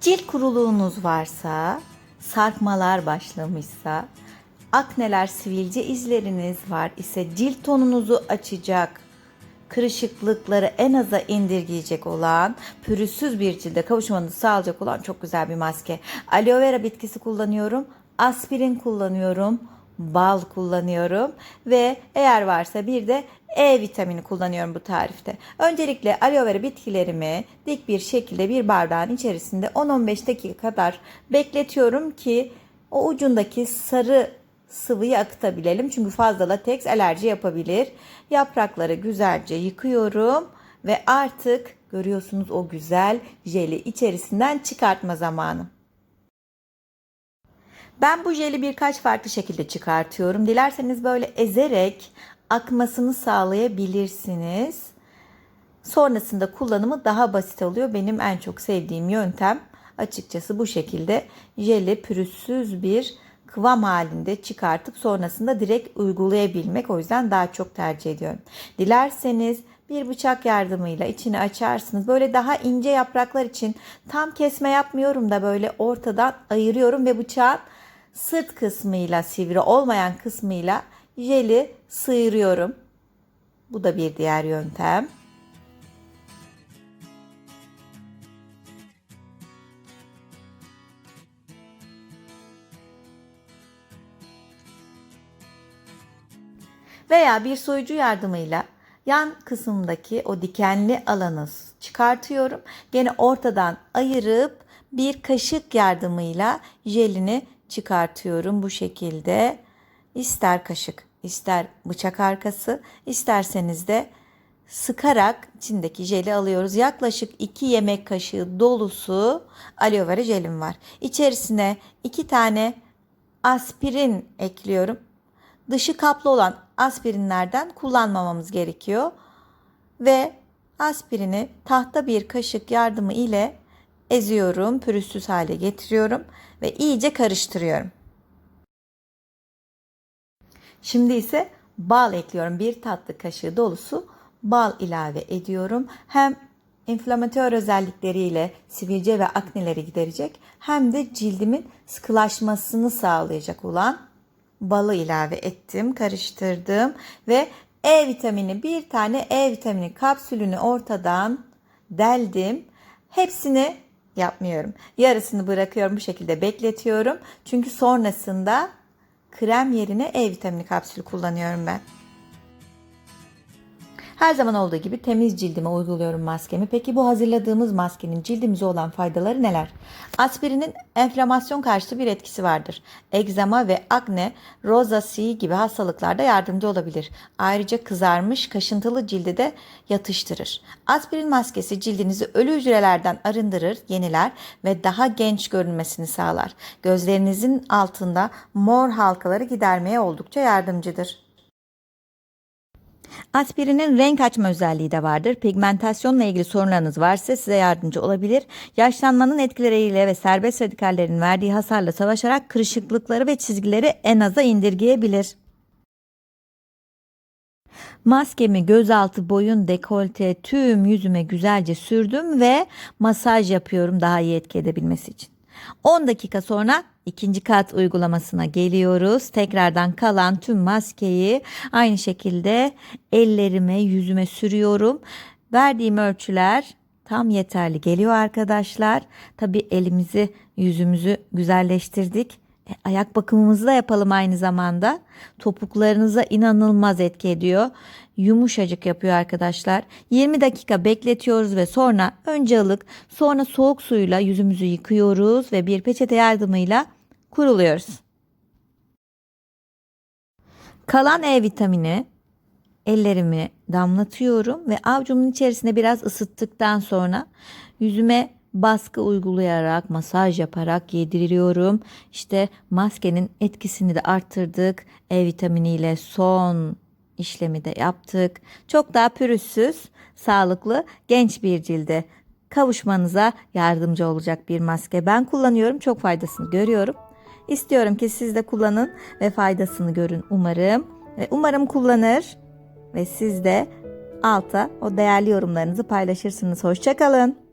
Cilt kuruluğunuz varsa, sarkmalar başlamışsa, akneler, sivilce izleriniz var ise cilt tonunuzu açacak, kırışıklıkları en aza indirgeyecek olan, pürüzsüz bir cilde kavuşmanızı sağlayacak olan çok güzel bir maske. Aloe vera bitkisi kullanıyorum, aspirin kullanıyorum, bal kullanıyorum ve eğer varsa bir de E vitamini kullanıyorum bu tarifte. Öncelikle aloe vera bitkilerimi dik bir şekilde bir bardağın içerisinde 10-15 dakika kadar bekletiyorum ki o ucundaki sarı sıvıyı akıtabilelim. Çünkü fazla lateks alerji yapabilir. Yaprakları güzelce yıkıyorum ve artık görüyorsunuz o güzel jeli içerisinden çıkartma zamanı. Ben bu jeli birkaç farklı şekilde çıkartıyorum. Dilerseniz böyle ezerek akmasını sağlayabilirsiniz. Sonrasında kullanımı daha basit oluyor. Benim en çok sevdiğim yöntem açıkçası bu şekilde jeli pürüzsüz bir kıvam halinde çıkartıp sonrasında direkt uygulayabilmek. O yüzden daha çok tercih ediyorum. Dilerseniz bir bıçak yardımıyla içini açarsınız. Böyle daha ince yapraklar için tam kesme yapmıyorum da böyle ortadan ayırıyorum ve bıçağın sırt kısmıyla sivri olmayan kısmıyla jeli sıyırıyorum. Bu da bir diğer yöntem. Veya bir soyucu yardımıyla yan kısımdaki o dikenli alanı çıkartıyorum. Gene ortadan ayırıp bir kaşık yardımıyla jelini çıkartıyorum bu şekilde. İster kaşık, ister bıçak arkası, isterseniz de sıkarak içindeki jeli alıyoruz. Yaklaşık 2 yemek kaşığı dolusu aloe vera jelim var. İçerisine 2 tane aspirin ekliyorum. Dışı kaplı olan aspirinlerden kullanmamamız gerekiyor. Ve aspirini tahta bir kaşık yardımı ile eziyorum, pürüzsüz hale getiriyorum ve iyice karıştırıyorum. Şimdi ise bal ekliyorum. Bir tatlı kaşığı dolusu bal ilave ediyorum. Hem inflamatör özellikleriyle sivilce ve akneleri giderecek hem de cildimin sıkılaşmasını sağlayacak olan balı ilave ettim, karıştırdım ve E vitamini bir tane E vitamini kapsülünü ortadan deldim. Hepsini yapmıyorum. Yarısını bırakıyorum bu şekilde bekletiyorum. Çünkü sonrasında krem yerine E vitamini kapsülü kullanıyorum ben. Her zaman olduğu gibi temiz cildime uyguluyorum maskemi. Peki bu hazırladığımız maskenin cildimize olan faydaları neler? Aspirinin enflamasyon karşıtı bir etkisi vardır. Egzama ve akne, rozasi gibi hastalıklarda yardımcı olabilir. Ayrıca kızarmış, kaşıntılı cildi de yatıştırır. Aspirin maskesi cildinizi ölü hücrelerden arındırır, yeniler ve daha genç görünmesini sağlar. Gözlerinizin altında mor halkaları gidermeye oldukça yardımcıdır. Aspirinin renk açma özelliği de vardır. Pigmentasyonla ilgili sorunlarınız varsa size yardımcı olabilir. Yaşlanmanın etkileriyle ve serbest radikallerin verdiği hasarla savaşarak kırışıklıkları ve çizgileri en aza indirgeyebilir. Maskemi gözaltı, boyun, dekolte, tüm yüzüme güzelce sürdüm ve masaj yapıyorum daha iyi etki edebilmesi için. 10 dakika sonra ikinci kat uygulamasına geliyoruz. Tekrardan kalan tüm maskeyi aynı şekilde ellerime, yüzüme sürüyorum. Verdiğim ölçüler tam yeterli geliyor arkadaşlar. Tabi elimizi, yüzümüzü güzelleştirdik. E, ayak bakımımızı da yapalım aynı zamanda. Topuklarınıza inanılmaz etki ediyor. Yumuşacık yapıyor arkadaşlar. 20 dakika bekletiyoruz ve sonra önce ılık sonra soğuk suyla yüzümüzü yıkıyoruz ve bir peçete yardımıyla kuruluyoruz. Kalan E vitamini ellerimi damlatıyorum ve avcumun içerisine biraz ısıttıktan sonra yüzüme baskı uygulayarak, masaj yaparak yediriyorum. İşte maskenin etkisini de arttırdık. E vitaminiyle son işlemi de yaptık. Çok daha pürüzsüz, sağlıklı, genç bir cilde kavuşmanıza yardımcı olacak bir maske. Ben kullanıyorum, çok faydasını görüyorum. İstiyorum ki siz de kullanın ve faydasını görün umarım. Ve umarım kullanır ve siz de alta o değerli yorumlarınızı paylaşırsınız. Hoşçakalın.